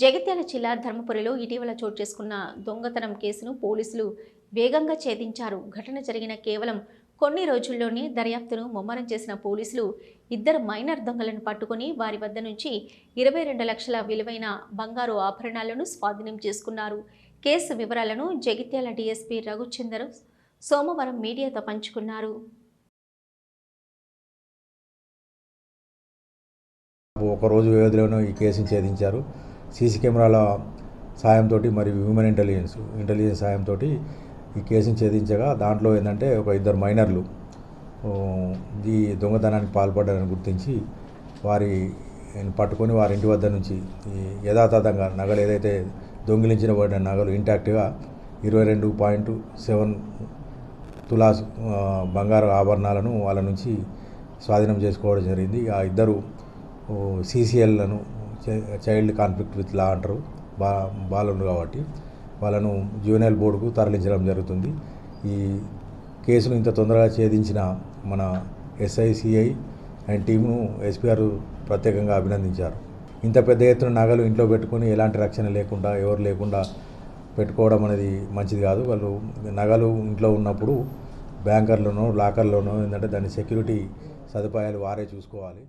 జగిత్యాల జిల్లా ధర్మపురిలో ఇటీవల చోటు చేసుకున్న దొంగతనం కేసును పోలీసులు వేగంగా ఛేదించారు. ఘటన జరిగిన కేవలం కొన్ని రోజుల్లోనే దర్యాప్తును ముమ్మరం చేసిన పోలీసులు ఇద్దరు మైనర్ దొంగలను పట్టుకుని వారి వద్ద నుంచి ఇరవై రెండు లక్షల విలువైన బంగారు ఆభరణాలను స్వాధీనం చేసుకున్నారు. కేసు వివరాలను జగిత్యాల డీఎస్పీ రఘుచందర్ సోమవారం మీడియాతో పంచుకున్నారు. ఒక రోజు ఈ కేసును ఛేదించారు. సీసీ కెమెరాల సాయంతో మరియు హ్యూమన్ ఇంటెలిజెన్స్ ఇంటెలిజెన్స్ సాయంతో ఈ కేసును ఛేదించగా దాంట్లో ఏంటంటే ఒక ఇద్దరు మైనర్లు ఈ దొంగతనానికి పాల్పడ్డారని గుర్తించి వారి పట్టుకొని వారి ఇంటి వద్ద నుంచి ఈ యథాతథంగా నగలు ఏదైతే దొంగిలించబడిన నగలు ఇంటాక్ట్గా ఇరవై రెండు పాయింట్ సెవెన్ తులాస్ బంగారు ఆభరణాలను వాళ్ళ నుంచి స్వాధీనం చేసుకోవడం జరిగింది. ఆ ఇద్దరు సీసీఎల్లను చైల్డ్ కాన్ఫ్లిక్ట్ విత్ లా అంటారు. బా బాలుడు కాబట్టి వాళ్ళను జూనియర్ బోర్డుకు తరలించడం జరుగుతుంది. ఈ కేసును ఇంత తొందరగా ఛేదించిన మన ఎస్ఐసిఐ అండ్ టీమును ఎస్పీఆర్ ప్రత్యేకంగా అభినందించారు. ఇంత పెద్ద ఎత్తున నగలు ఇంట్లో పెట్టుకొని ఎలాంటి రక్షణ లేకుండా ఎవరు లేకుండా పెట్టుకోవడం అనేది మంచిది కాదు. వాళ్ళు నగలు ఇంట్లో ఉన్నప్పుడు బ్యాంకర్లోనో లాకర్లోనో ఏంటంటే దాని సెక్యూరిటీ సదుపాయాలు వారే చూసుకోవాలి.